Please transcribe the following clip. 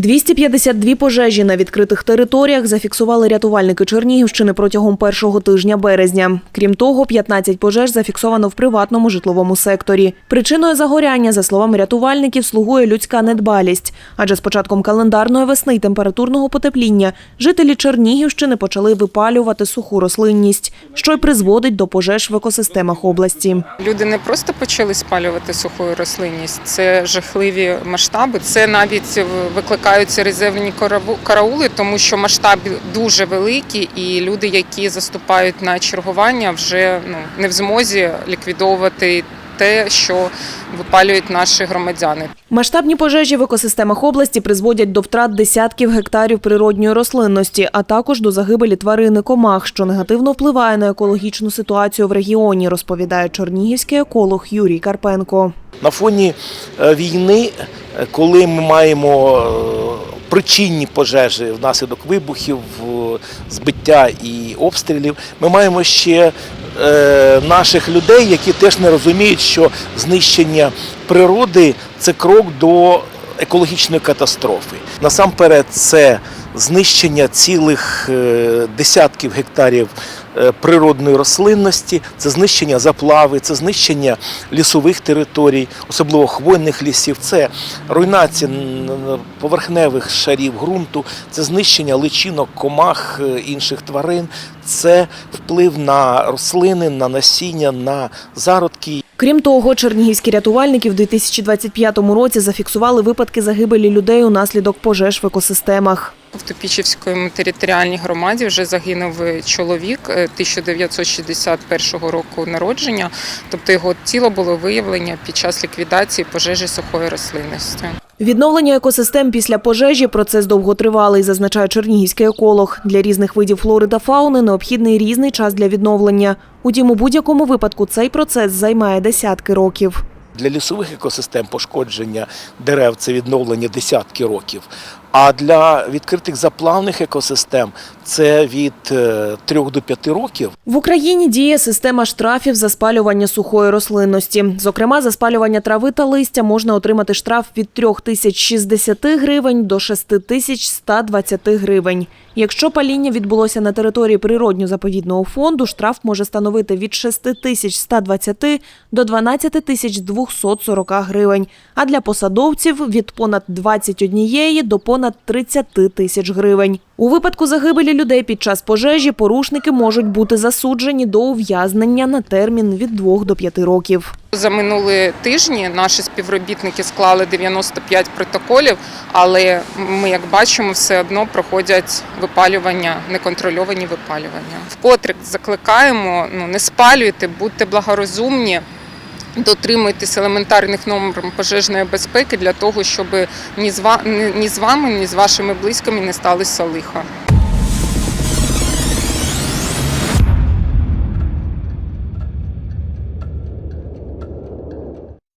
252 пожежі на відкритих територіях зафіксували рятувальники Чернігівщини протягом першого тижня березня. Крім того, 15 пожеж зафіксовано в приватному житловому секторі. Причиною загоряння, за словами рятувальників, слугує людська недбалість. Адже з початком календарної весни й температурного потепління жителі Чернігівщини почали випалювати суху рослинність, що й призводить до пожеж в екосистемах області. Люди не просто почали спалювати суху рослинність, це жахливі масштаби. Це навіть викликаються резервні караули, тому що масштаб дуже великі, і люди, які заступають на чергування, вже ну не в змозі ліквідовувати те, що випалюють наші громадяни. Масштабні пожежі в екосистемах області призводять до втрат десятків гектарів природньої рослинності, а також до загибелі тварин і комах, що негативно впливає на екологічну ситуацію в регіоні, розповідає чернігівський еколог Юрій Карпенко. На фоні е, війни, е, коли ми маємо е, причинні пожежі внаслідок вибухів, збиття і обстрілів, ми маємо ще наших людей, які теж не розуміють, що знищення природи це крок до екологічної катастрофи. Насамперед, це знищення цілих е, десятків гектарів е, природної рослинності, це знищення заплави, це знищення лісових територій, особливо хвойних лісів, це руйнація поверхневих шарів ґрунту, це знищення личинок, комах е, інших тварин, це вплив на рослини, на насіння, на зародки. Крім того, чернігівські рятувальники в 2025 році зафіксували випадки загибелі людей унаслідок пожеж в екосистемах. В Тупічівській територіальній громаді вже загинув чоловік е, 1961 року народження. Тобто його тіло було виявлення під час ліквідації пожежі сухої рослинності. Відновлення екосистем після пожежі процес довготривалий, зазначає чернігівський еколог. Для різних видів флори та фауни необхідний різний час для відновлення. Утім, у будь-якому випадку цей процес займає десятки років. Для лісових екосистем пошкодження дерев це відновлення десятки років. А для відкритих заплавних екосистем це від 3 до 5 років. В Україні діє система штрафів за спалювання сухої рослинності. Зокрема, за спалювання трави та листя можна отримати штраф від 3060 гривень до 6120 гривень. Якщо паління відбулося на території природньо-заповідного фонду, штраф може становити від 6120 до 12240 гривень, а для посадовців – від понад 21 до понад 30 тисяч гривень. У випадку загибелі людей під час пожежі порушники можуть бути засуджені до ув'язнення на термін від 2 до 5 років. За минулі тижні наші співробітники склали 95 протоколів, але ми, як бачимо, все одно проходять випалювання, неконтрольовані випалювання. Вкотре закликаємо ну не спалюйте, будьте благорозумні. Дотримуйтесь елементарних норм пожежної безпеки для того, щоб ні з вами, ні з вашими близькими не сталося лиха.